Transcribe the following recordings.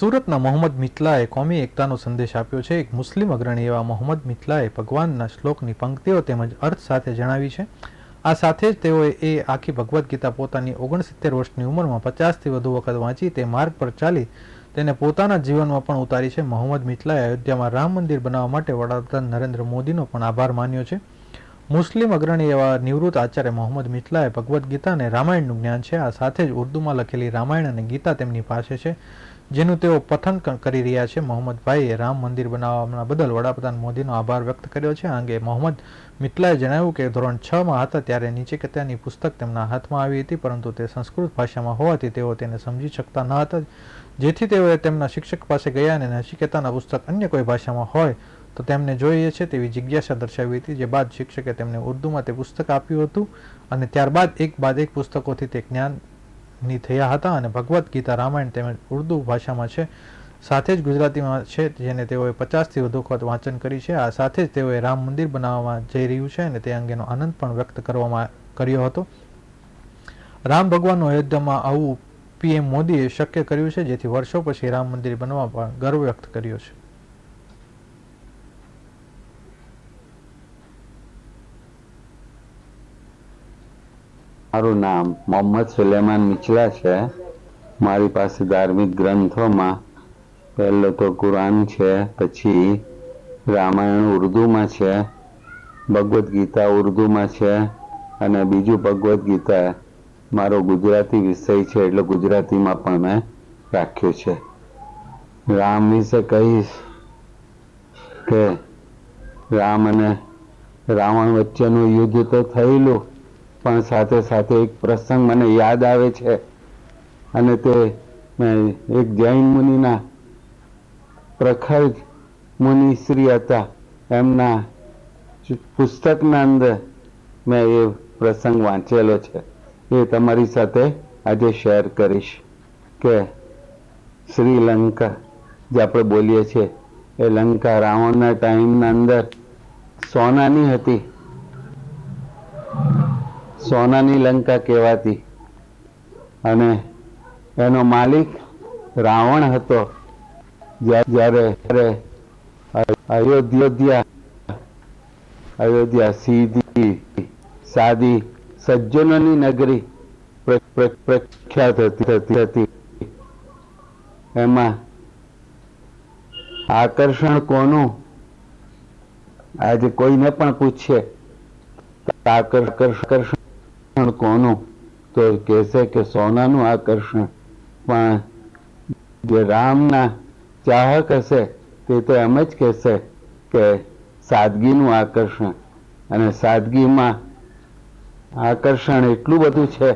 સુરતના મોહમ્મદ મિથલાએ કોમી એકતાનો સંદેશ આપ્યો છે. એક મુસ્લિમ અગ્રણી એવા મોહમ્મદ મિથલાએ ભગવાનના શ્લોકની પંક્તિઓ તેમજ અર્થ સાથે જણાવી છે. આ સાથે જ તેઓએ એ આખી ભગવદ્ ગીતા પોતાની ઓગણસિત્તેર વર્ષની ઉંમરમાં પચાસથી વધુ વખત વાંચી તે માર્ગ પર ચાલી તેને પોતાના જીવનમાં પણ ઉતારી છે. મોહમ્મદ મિથલાએ અયોધ્યામાં રામ મંદિર બનાવવા માટે વડાપ્રધાન નરેન્દ્ર મોદીનો પણ આભાર માન્યો છે. મુસ્લિમ અગ્રણી એવા નિવૃત્ત આચાર્ય મોહમ્મદ મિથલાએ ભગવદ્ ગીતા અને રામાયણનું જ્ઞાન છે. આ સાથે જ ઉર્દુમાં લખેલી રામાયણ અને ગીતા તેમની પાસે છે. જેનું તેઓ પઠન કરી રહ્યા છે. મોહમ્મદભાઈએ રામ મંદિર બનાવવા બદલ વડાપ્રધાન મોદીનો આભાર વ્યક્ત કર્યો છે. આ અંગે મોહમ્મદ મિત્લાએ જણાવ્યું કે ધોરણ છ માં હતા ત્યારે નીચે કતાની પુસ્તક તેમના હાથમાં આવી હતી, પરંતુ તે સંસ્કૃત ભાષામાં હોવાથી તેઓ તેને સમજી શકતા ન હતા. જેથી તેઓએ તેમના શિક્ષક પાસે ગયા અને નચિકેતાના પુસ્તક અન્ય કોઈ ભાષામાં હોય તો તેમને જોઈએ છે તેવી જિજ્ઞાસા દર્શાવી હતી, જે બાદ શિક્ષકે તેમને ઉર્દુમાં તે પુસ્તક આપ્યું હતું અને ત્યારબાદ એક બાદ એક પુસ્તકોથી તે જ્ઞાનની થયા હતા અને ભગવદ્ ગીતા રામાયણ તેમજ ઉર્દુ ભાષામાં છે. સાથે જ ગુજરાતીમાં છે જેને તેઓએ પચાસથી વધુ વખત વાંચન કરી છે. આ સાથે જ તેઓએ રામ મંદિર બનાવવામાં જઈ રહ્યું છે અને તે અંગેનો આનંદ પણ વ્યક્ત કરવામાં કર્યો હતો. રામ ભગવાનનું અયોધ્યામાં આવું પીએમ મોદીએ શક્ય કર્યું છે, જેથી વર્ષો પછી રામ મંદિર બનવા પણ ગર્વ વ્યક્ત કર્યો છે. મારું નામ મોહમ્મદ સુલેમાન મિચલા છે. મારી પાસે ધાર્મિક ગ્રંથોમાં પહેલો તો કુરાન છે, પછી રામાયણ ઉર્દુમાં છે, ભગવદ્ ગીતા ઉર્દુમાં છે અને બીજું ભગવદ્ ગીતા મારો ગુજરાતી વિષય છે એટલે ગુજરાતીમાં પણ મેં રાખ્યું છે. રામ વિશે કહીશ કે રામ અને રાવણ વચ્ચેનું યુદ્ધ તો થયેલું. પણ સાથે સાથે એક પ્રસંગ મને યાદ આવે છે. અને તે એક જૈન મુનિના પ્રખર મુનિશ્રી હતા. એમના પુસ્તકના અંદર મેં એ પ્રસંગ વાંચેલો છે. એ તમારી સાથે આજે શેર કરીશ કે શ્રીલંકા, જે આપણે બોલીએ છીએ, એ લંકા રાવણના ટાઈમના અંદર સોનાની હતી. સોનાની લંકા કહેવાતી. અને એનો માલિક રાવણ હતો. જ્યારે અયોધ્યા અયોધ્યા સીધી, સાદી સજ્જનોની નગરી પ્ર- પ્ર- પ્રખ્યાત હતી હતી- એમાં આકર્ષણ કોનું? આજે કોઈને પણ પૂછે. આકર્ષ- આકર્ષણ કોનું? તો કહેશે કે સોનાનું આકર્ષણ. પણ જે રામના ચાહક હશે, તે તો એમ જ કહેશે કે સાદગીનું આકર્ષણ. અને સાદગીમાં આકર્ષણ એટલું બધું છે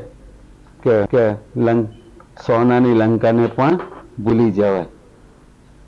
કે લંક સોનાની લંકાને પણ ભૂલી જવાય.